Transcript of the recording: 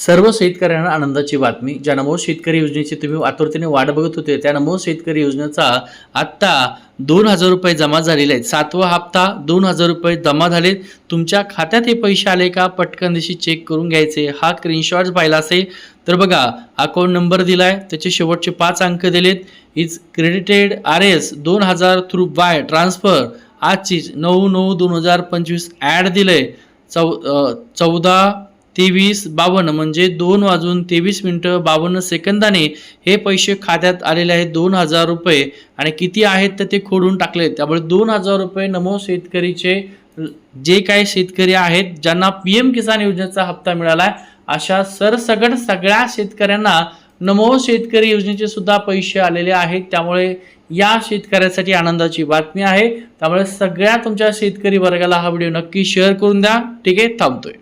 सर्व शेतकऱ्यांना आनंदाची बातमी. ज्या नमो शेतकरी योजनेची तुम्ही आतुरतेने वाट बघत होते त्या नमो शेतकरी योजनेचा आत्ता दोन हजार रुपये जमा झालेले आहेत. सातवा हप्ता दोन हजार रुपये जमा झालेत. तुमच्या खात्यात हे पैसे आले का? पटकन दिशी चेक करून घ्यायचे. हा स्क्रीनशॉट पाहिला असेल तर बघा अकाउंट नंबर दिला आहे त्याचे शेवटचे पाच अंक दिलेत. इज क्रेडिटेड आर एस दोन हजार थ्रू बाय ट्रान्सफर आजचीच नऊ नऊ दोन हजार पंचवीस ॲड दिलं आहे चौ चौदा तेवीस बावन्न म्हणजे दोन वाजून तेवीस मिनटं बावन्न सेकंदाने हे पैसे खात्यात आलेले आहेत दोन हजार रुपये. आणि किती आहेत तर ते खोडून टाकले. त्यामुळे दोन हजार रुपये नमो शेतकरीचे जे काही शेतकरी आहेत ज्यांना पी एम किसान योजनेचा हप्ता मिळाला आहे अशा सरसगट सगळ्या शेतकऱ्यांना नमो शेतकरी योजनेचे सुद्धा पैसे आलेले आहेत. त्यामुळे या शेतकऱ्यासाठी आनंदाची बातमी आहे. त्यामुळे सगळ्या तुमच्या शेतकरी वर्गाला हा व्हिडिओ नक्की शेअर करून द्या. ठीक आहे थांबतोय.